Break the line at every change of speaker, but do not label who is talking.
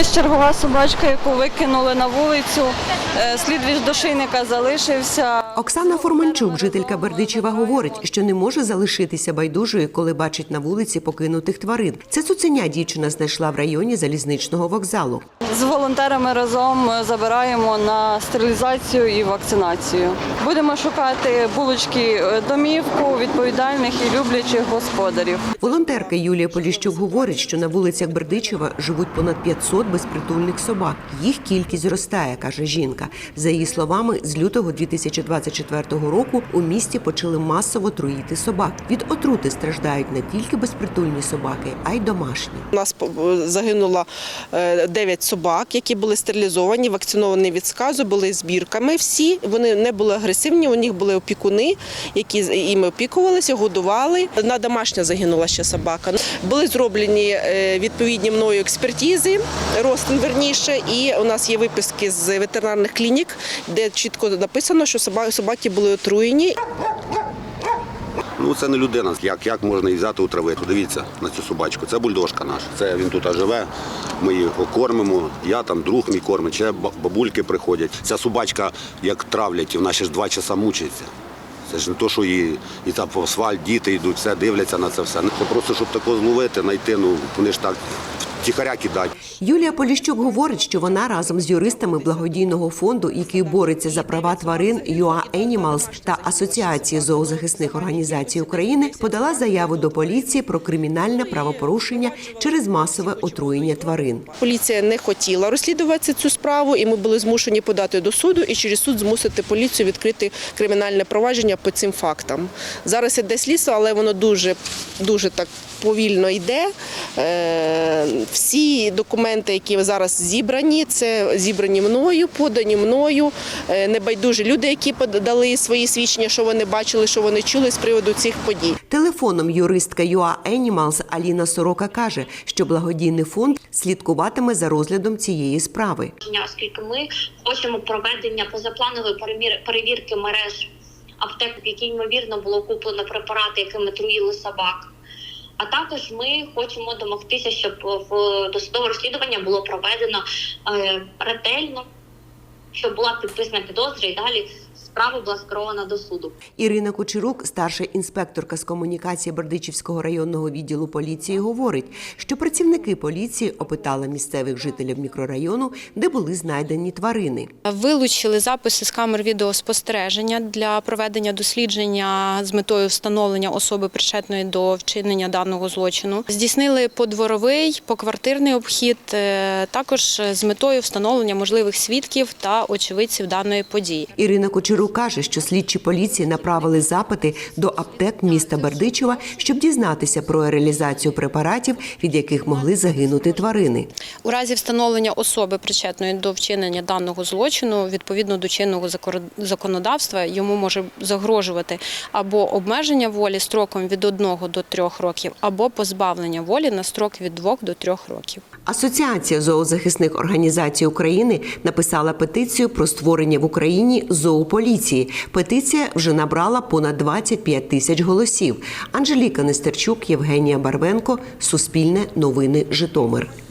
Ось чергова собачка, яку викинули на вулицю. Е, Слід від дошийника залишився.
Оксана Форманчук, жителька Бердичева, говорить, що не може залишитися байдужою, коли бачить на вулиці покинутих тварин. Це цуценя дівчина знайшла в районі залізничного вокзалу.
З волонтерами разом е, забираємо на стерилізацію і вакцинацію. Будемо шукати булочки е, домівку відповідальних і люблячих господарів.
Волонтерка Юлія Поліщук говорить, що на вулицях Бердичева живуть понад 500 безпритульних собак. Їх кількість зростає, каже жінка. За її словами, з лютого 2024 року у місті почали масово труїти собак. Від отрути страждають не тільки безпритульні собаки, а й домашні.
У нас загинуло 9 собак, які були стерилізовані, вакциновані від сказу, були збірками. Всі вони не були агресивні. У них були опікуни, які іми опікувалися, годували. Одна домашня загинула ще собака. Були зроблені е, відповідні мною експертизи, розтин верніше, і у нас є виписки з ветеринарних клінік, де чітко написано, що собаки були отруєні.
Ну це не людина. Як, як можна її взяти утравити? Дивіться на цю собачку. Це бульдожка наша. Це він тут живе. Ми її кормимо. Я там друг мій кормить. Ще бабульки приходять. Ця собачка, як травлять, вона ще ж два часа мучиться. Це ж не то, що її і там по асфальт, діти йдуть, все дивляться на це все. Це просто щоб такого зловити, знайти, ну вони ж так тихаря кидають.
Юлія Поліщук говорить, що вона разом з юристами благодійного фонду, який бореться за права тварин UA Animals та Асоціації зоозахисних організацій України, подала заяву до поліції про кримінальне правопорушення через масове отруєння тварин.
Поліція не хотіла розслідувати цю справу, і ми були змушені подати до суду і через суд змусити поліцію відкрити кримінальне провадження по цим фактам. Зараз іде слідство, але воно дуже дуже так повільно йде. Всі документи, які зараз зібрані, це зібрані мною, подані мною. Е, Небайдужі люди, які подали свої свідчення, що вони бачили, що вони чули з приводу цих подій.
Телефоном юристка UA Animals Аліна Сорока каже, що благодійний фонд слідкуватиме за розглядом цієї справи.
оскільки ми хочемо проведення позапланової перемір- перевірки мереж аптек, в якій ймовірно було куплено препарати, якими труїли собак. А також ми хочемо домогтися, щоб в досудове розслідування було проведено е, ретельно, щоб була підписана підозра і далі справа була скерована до суду.
Ірина Кучерук, старша інспекторка з комунікації Бердичівського районного відділу поліції, говорить, що працівники поліції опитали місцевих жителів мікрорайону, де були знайдені тварини.
Вилучили записи з камер відеоспостереження для проведення дослідження з метою встановлення особи причетної до вчинення даного злочину. Здійснили подворовий, поквартирний обхід, е, також з метою встановлення можливих свідків та очевидців даної події.
Ірина Кучерук каже, що слідчі поліції направили запити до аптек міста Бердичева, щоб дізнатися про реалізацію препаратів, від яких могли загинути тварини.
У разі встановлення особи причетної до вчинення даного злочину, відповідно до чинного законодавства, йому може загрожувати або обмеження волі строком від 1 до 3 років, або позбавлення волі на строк від 2 до 3 років.
Асоціація зоозахисних організацій України написала петицію про створення в Україні зоополіції. Петиція вже набрала понад 25 тисяч голосів. Анжеліка Нестерчук, Євгенія Барвенко, Суспільне новини Житомир.